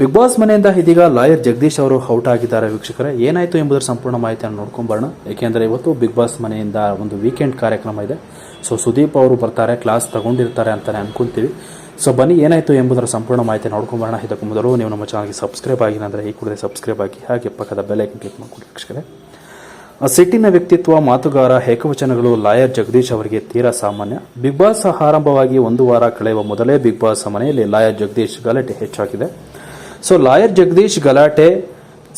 Big boss ಮನೆಯಿಂದ ಇದೀಗ lawyer Jagadish ಅವರು ಔಟ್ ಆಗಿದ್ದಾರೆ ವೀಕ್ಷಕರೇ. ಏನಾಯ್ತು ಎಂಬುದರ ಸಂಪೂರ್ಣ ಮಾಹಿತಿಯನ್ನು ನೋಡ್ಕೊಂಬರೋಣ ಏಕೆಂದರೆ ಇವತ್ತು ಬಿಗ್ ಬಾಸ್ ಮನೆಯಿಂದ ಒಂದು ವೀಕೆಂಡ್ ಕಾರ್ಯಕ್ರಮ ಇದೆ. ಸೊ ಸುದೀಪ್ ಅವರು ಬರ್ತಾರೆ ಕ್ಲಾಸ್ ತಗೊಂಡಿರ್ತಾರೆ ಅಂತಾನೆ ಅನ್ಕೊಂತೀವಿ. ಸೊ ಬನ್ನಿ, ಏನಾಯ್ತು ಎಂಬುದರ ಸಂಪೂರ್ಣ ಮಾಹಿತಿ ನೋಡ್ಕೊಂಬರೋಣ ಇದಕ್ಕೂ ಮೊದಲು ನೀವು ನಮ್ಮ ಚಾನಲ್ಗೆ ಸಬ್ಸ್ಕ್ರೈಬ್ ಆಗಿಲ್ಲ ಅಂದರೆ ಈ ಕೂಡಲೇ ಸಬ್ಸ್ಕ್ರೈಬ್ ಆಗಿ, ಹಾಗೆ ಪಕ್ಕದ ಬೆಲ್ ಐಕನ್ ಕ್ಲಿಕ್ ಮಾಡಿಕೊಡಿ ವೀಕ್ಷಕರೇ. ಸಿಟ್ಟಿನ ವ್ಯಕ್ತಿತ್ವ, ಮಾತುಗಾರ, ಏಕವಚನಗಳು, ಲಾಯರ್ ಜಗದೀಶ್ ಅವರಿಗೆ ತೀರಾ ಸಾಮಾನ್ಯ. ಬಿಗ್ ಬಾಸ್ ಆರಂಭವಾಗಿ ಒಂದು ವಾರ ಕಳೆಯುವ ಮೊದಲೇ ಬಿಗ್ ಬಾಸ್ ಮನೆಯಲ್ಲಿ ಲಾಯರ್ ಜಗದೀಶ್ ಗಲಾಟೆ ಹೆಚ್ಚಾಗಿದೆ. ಸೊ ಲಾಯರ್ ಜಗದೀಶ್ ಗಲಾಟೆ.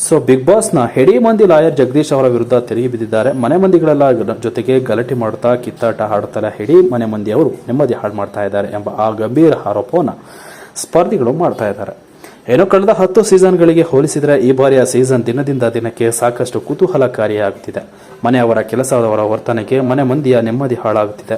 ಸೊ ಬಿಗ್ ಬಾಸ್ನ ಹೆಡಿ ಮಂದಿ ಲಾಯರ್ ಜಗದೀಶ್ ಅವರ ವಿರುದ್ಧ ತಿರುಗಿ ಬಿದ್ದಿದ್ದಾರೆ. ಮನೆ ಮಂದಿಗಳೆಲ್ಲ ಜೊತೆಗೆ ಗಲಾಟೆ ಮಾಡುತ್ತಾ ಕಿತ್ತಾಟ ಆಡುತ್ತಲೇ ಹೆಡಿ ಮನೆ ಮಂದಿ ಅವರು ನೆಮ್ಮದಿ ಹಾಳು ಮಾಡ್ತಾ ಇದ್ದಾರೆ ಎಂಬ ಆ ಗಂಭೀರ ಆರೋಪವನ್ನು ಸ್ಪರ್ಧಿಗಳು ಮಾಡ್ತಾ ಇದ್ದಾರೆ. ಏನೋ ಕಳೆದ ಹತ್ತು ಸೀಸನ್ಗಳಿಗೆ ಹೋಲಿಸಿದರೆ ಈ ಬಾರಿಯ ಸೀಸನ್ ದಿನದಿಂದ ದಿನಕ್ಕೆ ಸಾಕಷ್ಟು ಕುತೂಹಲಕಾರಿಯಾಗುತ್ತಿದೆ. ಮನೆಯವರ ಕೆಲಸದವರ ವರ್ತನೆಗೆ ಮನೆ ಮಂದಿಯ ನೆಮ್ಮದಿ ಹಾಳಾಗುತ್ತಿದೆ.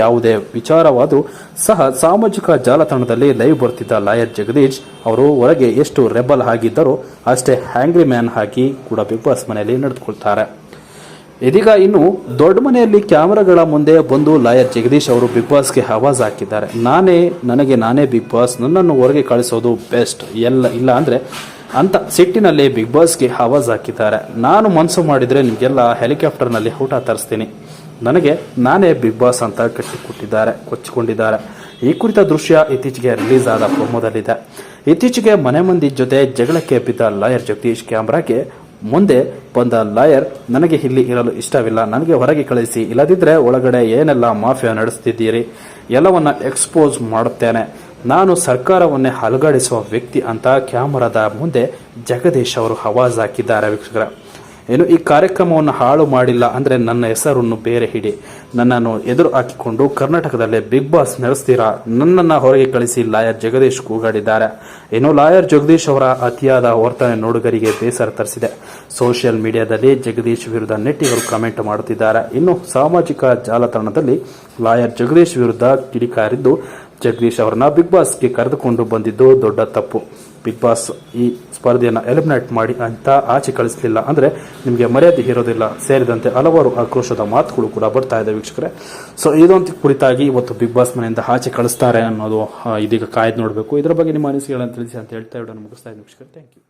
ಯಾವುದೇ ವಿಚಾರವಾದರೂ ಸಹ ಸಾಮಾಜಿಕ ಜಾಲತಾಣದಲ್ಲಿ ಲೈವ್ ಬರ್ತಿದ್ದ ಲಾಯರ್ ಜಗದೀಶ್ ಅವರು ಹೊರಗೆ ಎಷ್ಟು ರೆಬಲ್ ಆಗಿದ್ದರೋ ಅಷ್ಟೇ ಹ್ಯಾಂಗ್ರಿ ಮ್ಯಾನ್ ಆಗಿ ಕೂಡ ಬಿಗ್ ಬಾಸ್ ಮನೆಯಲ್ಲಿ ನಡೆದುಕೊಳ್ತಾರೆ. ಇದೀಗ ಇನ್ನು ದೊಡ್ಡ ಮನೆಯಲ್ಲಿ ಕ್ಯಾಮ್ರಾಗಳ ಮುಂದೆ ಬಂದು ಲಾಯರ್ ಜಗದೀಶ್ ಅವರು ಬಿಗ್ ಬಾಸ್ಗೆ ಆವಾಜ್ ಹಾಕಿದ್ದಾರೆ. ನಾನೇ, ನನಗೆ ನಾನೇ ಬಿಗ್ ಬಾಸ್, ನನ್ನನ್ನು ಹೊರಗೆ ಕಳಿಸೋದು ಬೆಸ್ಟ್. ಎಲ್ಲ ಇಲ್ಲ ಅಂದರೆ ಅಂತ ಸಿಟ್ಟಿನಲ್ಲಿ ಬಿಗ್ ಬಾಸ್ಗೆ ಆವಾಜ್ ಹಾಕಿದ್ದಾರೆ. ನಾನು ಮನಸ್ಸು ಮಾಡಿದರೆ ನಿಮಗೆಲ್ಲ ಹೆಲಿಕಾಪ್ಟರ್ನಲ್ಲಿ ಊಟ ತರಿಸ್ತೀನಿ. ನನಗೆ ನಾನೇ ಬಿಗ್ ಬಾಸ್ ಅಂತ ಕಟ್ಟಿಕೊಟ್ಟಿದ್ದಾರೆ, ಕೊಚ್ಚಿಕೊಂಡಿದ್ದಾರೆ. ಈ ಕುರಿತ ದೃಶ್ಯ ಇತ್ತೀಚೆಗೆ ರಿಲೀಸ್ ಆದ ಪ್ರೊಮೋದಲ್ಲಿದೆ. ಇತ್ತೀಚೆಗೆ ಮನೆ ಮಂದಿ ಜೊತೆ ಜಗಳಕ್ಕೆ ಬಿದ್ದ ಲಾಯರ್ ಜಗದೀಶ್ ಕ್ಯಾಮ್ರಾಗೆ ಮುಂದೆ ಬಂದ ಲಾಯರ್, ನನಗೆ ಇಲ್ಲಿ ಇರಲು ಇಷ್ಟವಿಲ್ಲ. ನನಗೆ ಹೊರಗೆ ಕಳಿಸಿ. ಇಲ್ಲದಿದ್ದರೆ ಒಳಗಡೆ ಏನೆಲ್ಲ ಮಾಫಿಯಾ ನಡೆಸ್ತಿದ್ದೀರಿ? ಎಲ್ಲವನ್ನ ಎಕ್ಸ್ಪೋಸ್ ಮಾಡುತ್ತೇನೆ. ನಾನು ಸರ್ಕಾರವನ್ನೇ ಅಲುಗಾಡಿಸುವ ವ್ಯಕ್ತಿ ಅಂತ ಕ್ಯಾಮರಾದ ಮುಂದೆ ಜಗದೀಶ್ ಅವರು ಹವಾಜ್ ಹಾಕಿದ್ದಾರೆ ವೀಕ್ಷಕರ. ಏನು, ಈ ಕಾರ್ಯಕ್ರಮವನ್ನು ಹಾಳು ಮಾಡಿಲ್ಲ ಅಂದರೆ ನನ್ನ ಹೆಸರನ್ನು ಬೇರೆ ಹಿಡಿ. ನನ್ನನ್ನು ಎದುರು ಹಾಕಿಕೊಂಡು ಕರ್ನಾಟಕದಲ್ಲೇ ಬಿಗ್ ಬಾಸ್ ನಡೆಸ್ತೀರಾ? ನನ್ನನ್ನು ಹೊರಗೆ ಕಳಿಸಿ ಲಾಯರ್ ಜಗದೀಶ್ ಕೂಗಾಡಿದ್ದಾರೆ. ಏನು, ಲಾಯರ್ ಜಗದೀಶ್ ಅವರ ಅತಿಯಾದ ವರ್ತನೆ ನೋಡುಗರಿಗೆ ಬೇಸರ ತರಿಸಿದೆ. ಸೋಷಿಯಲ್ ಮೀಡಿಯಾದಲ್ಲಿ ಜಗದೀಶ್ ವಿರುದ್ಧ ನೆಟ್ಟಿಗರು ಕಮೆಂಟ್ ಮಾಡುತ್ತಿದ್ದಾರೆ. ಇನ್ನು ಸಾಮಾಜಿಕ ಜಾಲತಾಣದಲ್ಲಿ ಲಾಯರ್ ಜಗದೀಶ್ ವಿರುದ್ಧ ಕಿಡಿಕಾರಿದ್ದು ಜಗದೀಶ್ ಅವರನ್ನ ಬಿಗ್ ಬಾಸ್ಗೆ ಕರೆದುಕೊಂಡು ಬಂದಿದ್ದು ದೊಡ್ಡ ತಪ್ಪು. ಬಿಗ್ ಬಾಸ್ ಈ ಸ್ಪರ್ಧೆಯನ್ನು ಎಲಿಮಿನೇಟ್ ಮಾಡಿ ಅಂತ ಆಚೆ ಕಳಿಸಲಿಲ್ಲ ಅಂದರೆ ನಿಮಗೆ ಮರ್ಯಾದೆ ಇರೋದಿಲ್ಲ. ಸೇರಿದಂತೆ ಹಲವಾರು ಆಕ್ರೋಶದ ಮಾತುಗಳು ಕೂಡ ಬರ್ತಾ ಇದೆ ವೀಕ್ಷಕರೇ. ಸೊ ಇದೊಂದು ಕುರಿತಾಗಿ ಇವತ್ತು ಬಿಗ್ ಬಾಸ್ ಮನೆಯಿಂದ ಆಚೆ ಕಳಿಸ್ತಾರೆ ಅನ್ನೋದು ಇದೀಗ ಕಾಯ್ದು ನೋಡಬೇಕು. ಇದರ ಬಗ್ಗೆ ನಿಮ್ಮ ಅನಿಸಿಕೆಗಳನ್ನು ತಿಳಿಸಿ ಅಂತ ಹೇಳ್ತಾ ಇಡೋಣ ಮುಗಿಸ್ತಾ ಇದ್ದೀನಿ ವೀಕ್ಷಕರೇ. Thank you